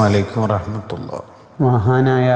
അലൈക്കും വറഹമത്തുള്ള. മഹാനായ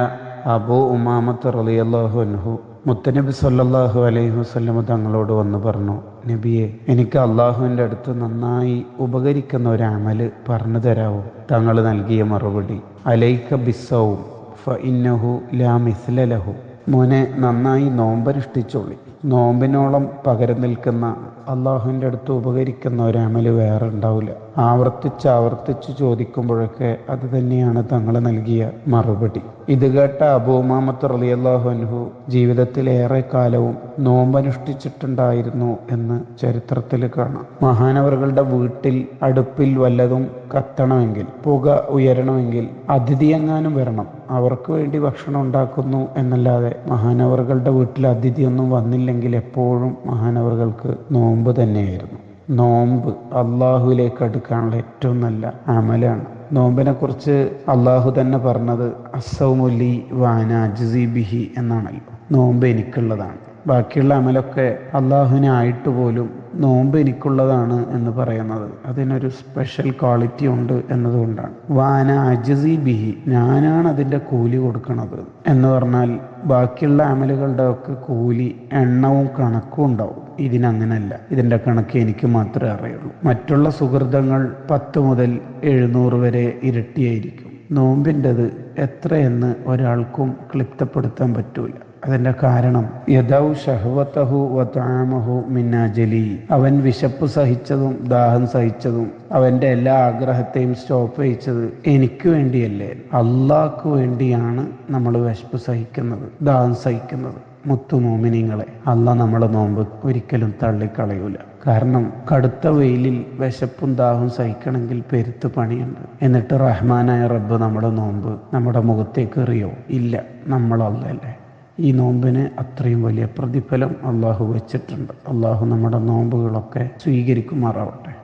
അബു ഉമാമത്ത് റളിയല്ലാഹു അൻഹു മുത്തനബി സല്ലാഹു അലൈഹി വസല്ലമ തങ്ങളോട് വന്ന് പറഞ്ഞു നബിയെ എനിക്ക് അള്ളാഹുവിന്റെ അടുത്ത് നന്നായി ഉപകരിക്കുന്ന ഒരു അമൽ പറഞ്ഞു തരാവോ. തങ്ങൾ നൽകിയ മറുപടി അലൈക്ക ബിസ്സവും ഫ ഇന്നഹു ലാ മിസ്ല ലഹു. മോനെ നന്നായി നോമ്പനുഷ്ഠിച്ചോളി. നോമ്പിനോളം പകരം നിൽക്കുന്ന അള്ളാഹുവിന്റെ അടുത്ത് ഉപകരിക്കുന്ന ഒരു അമൽ വേറെ ഉണ്ടാവില്ല. ആവർത്തിച്ച് ആവർത്തിച്ച് ചോദിക്കുമ്പോഴൊക്കെ അത് തന്നെയാണ് തങ്ങൾ നൽകിയ മറുപടി. ഇത് കേട്ട അബൂമാമത്ത് റളിയല്ലാഹു അൻഹു ജീവിതത്തിലേറെ കാലവും നോമ്പനുഷ്ഠിച്ചിട്ടുണ്ടായിരുന്നു എന്ന് ചരിത്രത്തിൽ കാണാം. മഹാനവറുകളുടെ വീട്ടിൽ അടുപ്പിൽ വല്ലതും കത്തണമെങ്കിൽ പുക ഉയരണമെങ്കിൽ അതിഥിയെങ്ങാനും വരണം. അവർക്ക് വേണ്ടി ഭക്ഷണം ഉണ്ടാക്കുന്നു എന്നല്ലാതെ മഹാനവറുകളുടെ വീട്ടിൽ അതിഥിയൊന്നും വന്നില്ലെങ്കിൽ എപ്പോഴും മഹാനവറുകൾക്ക് നോമ്പ് തന്നെയായിരുന്നു. നോമ്പ് അള്ളാഹുവിലേക്ക് അടുക്കാനുള്ള ഏറ്റവും നല്ല അമലാണ്. നോമ്പിനെ കുറിച്ച് അള്ളാഹു തന്നെ പറഞ്ഞത് അസൗമുലി വാന ബിഹി എന്നാണല്ലോ. നോമ്പ് എനിക്കുള്ളതാണ്. ബാക്കിയുള്ള അമലൊക്കെ അള്ളാഹുവിനെ ആയിട്ട് പോലും നോമ്പ് എനിക്കുള്ളതാണ് എന്ന് പറയുന്നത്. അതിനൊരു സ്പെഷ്യൽ ക്വാളിറ്റി ഉണ്ട് എന്നതുകൊണ്ടാണ്. വാന അജസി ബിഹി ഞാനാണ് അതിന്റെ കൂലി കൊടുക്കുന്നത് എന്ന് പറഞ്ഞാൽ ബാക്കിയുള്ള അമലുകളുടെ ഒക്കെ കൂലി എണ്ണവും കണക്കും ഉണ്ടാവും. ഇതിനങ്ങനല്ല. ഇതിന്റെ കണക്ക് എനിക്ക് മാത്രമേ അറിയുള്ളൂ. മറ്റുള്ള സുഹൃതങ്ങൾ പത്ത് മുതൽ എഴുന്നൂറ് വരെ ഇരട്ടിയായിരിക്കും. നോമ്പിന്റെത് എത്രയെന്ന് ഒരാൾക്കും ക്ലിപ്തപ്പെടുത്താൻ പറ്റൂല. അതിന്റെ കാരണം യഥൌ ഷഹ്വത്തഹു വതാമഹു മിന്നാജലി. അവൻ വിശപ്പ് സഹിച്ചതും ദാഹം സഹിച്ചതും അവന്റെ എല്ലാ ആഗ്രഹത്തെയും സ്റ്റോപ്പ് ചെയ്യിച്ചത് എനിക്ക് വേണ്ടിയല്ലേ? അള്ളാഹ്ക്ക് വേണ്ടിയാണ് നമ്മൾ വിശപ്പ് സഹിക്കുന്നത് ദാഹം സഹിക്കുന്നത്. മുത്തു മോമിനിങ്ങളെ അല്ല നമ്മളെ നോമ്പ് ഒരിക്കലും തള്ളിക്കളയൂല. കാരണം കടുത്ത വെയിലിൽ വിശപ്പും ദാഹവും സഹിക്കണമെങ്കിൽ പെരുത്ത് പണിയുണ്ട്. എന്നിട്ട് റഹ്മാനായ റബ്ബ് നമ്മുടെ നോമ്പ് നമ്മുടെ മുഖത്തേക്ക് എറിയോ? ഇല്ല നമ്മളല്ലേ ഈ നോമ്പിന് അത്രയും വലിയ പ്രതിഫലം അള്ളാഹു വെച്ചിട്ടുണ്ട്. അള്ളാഹു നമ്മുടെ നോമ്പുകളൊക്കെ സ്വീകരിക്കുമാറാവട്ടെ.